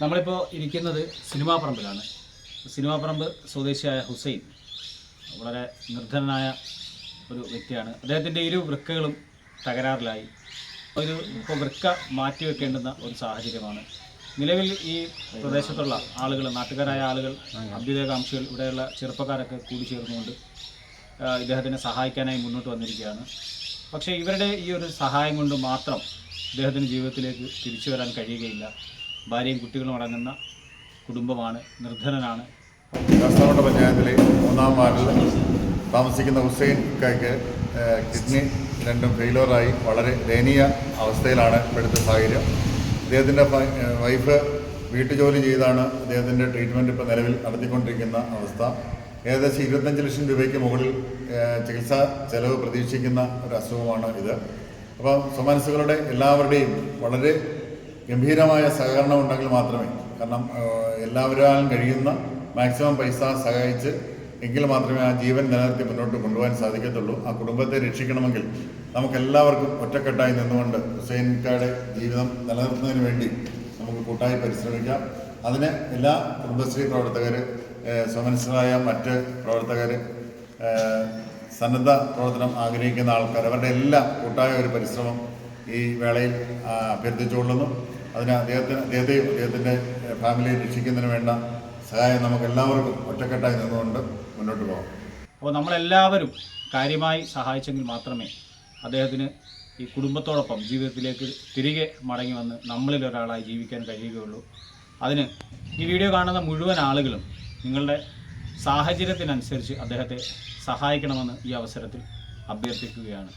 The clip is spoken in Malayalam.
നമ്മളിപ്പോൾ ഇരിക്കുന്നത് സിനിമാ പറമ്പിലാണ് സിനിമാ പറമ്പ് സ്വദേശിയായ ഹുസൈൻ. വളരെ നിർധനനായ ഒരു വ്യക്തിയാണ്. അദ്ദേഹത്തിന്റെ ഇരു വൃക്കകളും തകരാറിലായി. ഒരു ഇപ്പോൾ വൃക്ക മാറ്റിവെക്കേണ്ടുന്ന ഒരു സാഹചര്യമാണ്. നിലവിൽ ഈ പ്രദേശത്തുള്ള ആളുകൾ നാട്ടുകാരായ ആളുകൾ അഭ്യുദയകാംക്ഷികൾ ഇവിടെയുള്ള ചെറുപ്പക്കാരൊക്കെ കൂടി ചേർന്നുകൊണ്ട് ഇദ്ദേഹത്തിനെ സഹായിക്കാനായി മുന്നോട്ട് വന്നിരിക്കുകയാണ്. പക്ഷേ ഇവരുടെ ഈ ഒരു സഹായം കൊണ്ട് മാത്രം ഇദ്ദേഹത്തിന് ജീവിതത്തിലേക്ക് തിരിച്ചു വരാൻ കഴിയുകയില്ല. ഭാര്യയും കുട്ടികളും അടങ്ങുന്ന കുടുംബമാണ് നിർധനനാണ്. കാസർഗോഡ് പഞ്ചായത്തിലെ മൂന്നാം വാർഡിൽ താമസിക്കുന്ന ഹുസൈൻ കൈക്ക് കിഡ്നി രണ്ടും ഫെയിലോറായി. വളരെ ദയനീയ അവസ്ഥയിലാണ് ഇപ്പോഴത്തെ സാഹചര്യം. അദ്ദേഹത്തിന്റെ വൈഫ് വീട്ടുജോലി ചെയ്താണ് അദ്ദേഹത്തിന്റെ ട്രീറ്റ്മെന്റ് ഇപ്പോൾ നിലവിൽ നടത്തിക്കൊണ്ടിരിക്കുന്ന അവസ്ഥ. ഏകദേശം ഇരുപത്തഞ്ച് ലക്ഷം രൂപയ്ക്ക് മുകളിൽ ചികിത്സാ ചെലവ് പ്രതീക്ഷിക്കുന്ന ഒരു അസുഖമാണ് ഇത്. അപ്പം സ്വമനസ്സുകളുടെ എല്ലാവരുടെയും വളരെ ഗംഭീരമായ സഹകരണം ഉണ്ടെങ്കിൽ മാത്രമേ. കാരണം എല്ലാവരും കഴിയുന്ന മാക്സിമം പൈസ സഹായിച്ച് എങ്കിൽ മാത്രമേ ആ ജീവൻ നിലനിർത്തി മുന്നോട്ട് കൊണ്ടുപോകാൻ സാധിക്കത്തുള്ളൂ. ആ കുടുംബത്തെ രക്ഷിക്കണമെങ്കിൽ നമുക്കെല്ലാവർക്കും ഒറ്റക്കെട്ടായി നിന്നുകൊണ്ട് ഹുസൈൻകാരുടെ ജീവിതം നിലനിർത്തുന്നതിന് വേണ്ടി നമുക്ക് കൂട്ടായി പരിശ്രമിക്കാം. അതിന് എല്ലാ കുടുംബശ്രീ പ്രവർത്തകർ സ്വമനസ്സരായ മറ്റ് പ്രവർത്തകർ സന്നദ്ധ പ്രവർത്തനം ആഗ്രഹിക്കുന്ന ആൾക്കാർ അവരുടെ എല്ലാം കൂട്ടായ ഒരു പരിശ്രമം ഈ വേളയിൽ അഭ്യർത്ഥിച്ചുകൊള്ളുന്നു. അതിന് അദ്ദേഹത്തിന് അദ്ദേഹത്തെയും അദ്ദേഹത്തിന്റെ ഫാമിലിയെ രക്ഷിക്കുന്നതിന് വേണ്ട സഹായം നമുക്ക് എല്ലാവർക്കും ഒറ്റക്കെട്ടായി നിന്നുകൊണ്ട് മുന്നോട്ട് പോകാം. അപ്പോൾ നമ്മളെല്ലാവരും കാര്യമായി സഹായിച്ചെങ്കിൽ മാത്രമേ അദ്ദേഹത്തിന് ഈ കുടുംബത്തോടൊപ്പം ജീവിതത്തിലേക്ക് തിരികെ മടങ്ങി വന്ന് നമ്മളിൽ ഒരാളായി ജീവിക്കാൻ കഴിയുകയുള്ളൂ. അതിന് ഈ വീഡിയോ കാണുന്ന മുഴുവൻ ആളുകളും നിങ്ങളുടെ സാഹചര്യത്തിനനുസരിച്ച് അദ്ദേഹത്തെ സഹായിക്കണമെന്ന് ഈ അവസരത്തിൽ അഭ്യർത്ഥിക്കുകയാണ്.